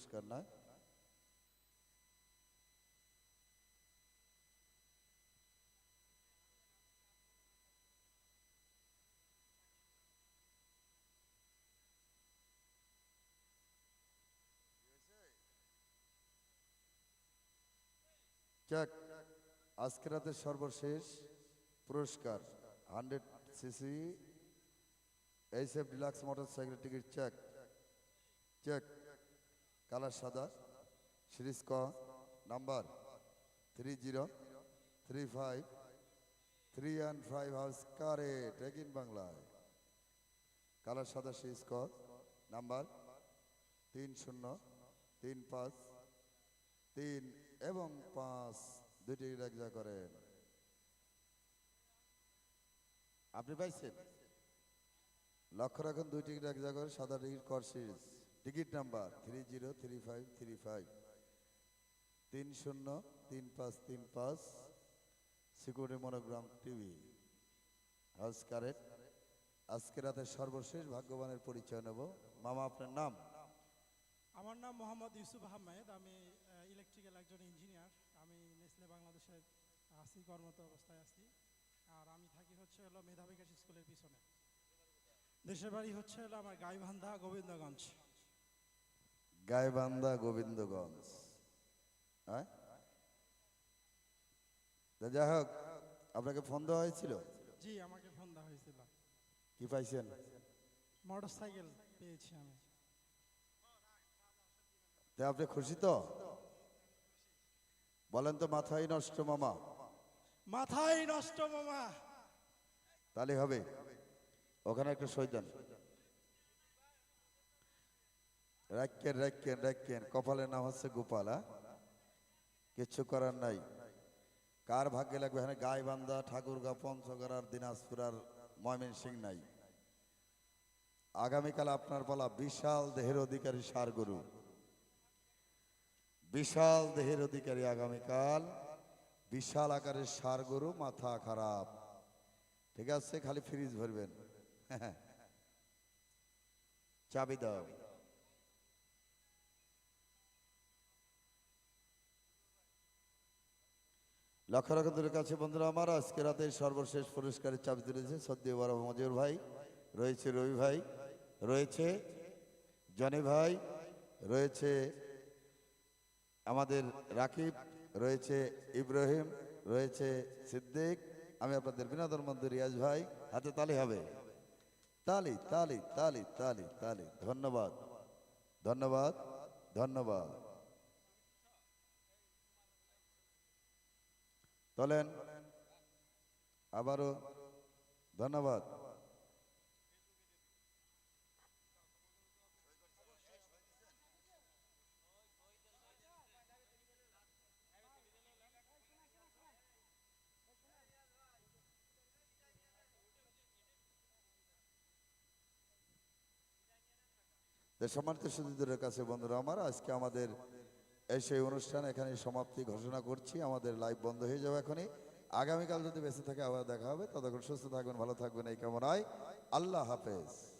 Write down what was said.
পুরস্কার না যাক আজকে রাতের সর্বশেষ পুরস্কার hundred CC H F deluxe motorcycle ticket check check Colour সাদা, সিরিজ ক, number three zero three five three and five house কারে টেক ইন বাংলায়। কালার সাদা, সিরিজ ক, নাম্বার তিন শূন্য, তিন পাঁচ, তিন এবং পাঁচ দুটি রেখা করেন। আপনি পাইছেন? লক্ষ্য রাখুন, দুইটি এক করে সাদা টিকিট কর series. Ticket number three zero three five three five তিন শূন্য, তিন পাঁচ তিন পাঁচ, security monogram TV. House correct আজকে রাতের সর্বশেষ ভাগ্যবানের পরিচয় নেব। মামা, আপনার নাম? আমার নাম মোহাম্মদ ইউসুফ আহমেদ। আমি ইলেকট্রিক্যাল একজন ইঞ্জিনিয়ার আমি নেসলে বাংলাদেশে আছি, কর্মরত অবস্থায় আছি। আর আমি থাকি হচ্ছে হলো মেধাবিকাশ স্কুলের পিছনে। দেশের বাড়ি হচ্ছে হলো আমার গাইবান্ধা গোবিন্দগঞ্জ। গাইবান্ধা গোবিন্দগঞ্জ। হ্যাঁ? যাই হোক আপনাকে ফোন দেওয়া হয়েছিল? জি আমাকে ফোন দেওয়া হয়েছিল। কি পাইছেন? মোটর সাইকেল পেয়েছি আমি। তা আপনি খুশি তো? বলেন তো মাথায় নষ্ট মামা। মাথায় নষ্ট মামা। তাহলে হবে। ওখানে একটা সৈদান রাখেন রাখেন রাখেন কপালের নাম হচ্ছে গোপাল কিচ্ছু করার নাই। কার ভাগ্যে লাগবে? এখানে গাইবান্ধা, ঠাকুরগা পঞ্চগড় আর দিনাজপুর আর ময়মন সিং নাই। আগামীকাল আপনার বলা বিশাল দেহের অধিকারী সার গরু বিশাল দেহের অধিকারী আগামীকাল। বিশাল আকারের সার গরু মাথা খারাপ। ঠিক আছে, খালি ফ্রিজ ভরবেন। চাবি দাও। লক্ষ্য রাখুন কাছে, বন্ধুরা আমার, আজকে রাতে সর্বশেষ পুরস্কারের চাপ তুলেছে সদ্য বড় মজুর ভাই, রয়েছে রবি ভাই, রয়েছে জনি ভাই, রয়েছে আমাদের রাকিব, রয়েছে ইব্রাহিম, রয়েছে সিদ্দিক, আমি আপনাদের বিনোদন মন্দির রিয়াজ ভাই, হাতে তালি হবে। তালি তালি তালি তালি তালি, ধন্যবাদ ধন্যবাদ ধন্যবাদ। তোলেন আবারও ধন্যবাদ। সম্মানিত সুদীদের কাছে বন্ধুরা আমার আজকে আমাদের এই সেই অনুষ্ঠান এখানে সমাপ্তি ঘোষণা করছি। আমাদের লাইভ বন্ধ হয়ে যাবে এখনই। আগামীকাল যদি বেঁচে থাকে আবার দেখা হবে। ততক্ষণ সুস্থ থাকবেন, ভালো থাকবেন এই কামনায়। আল্লাহ হাফেজ।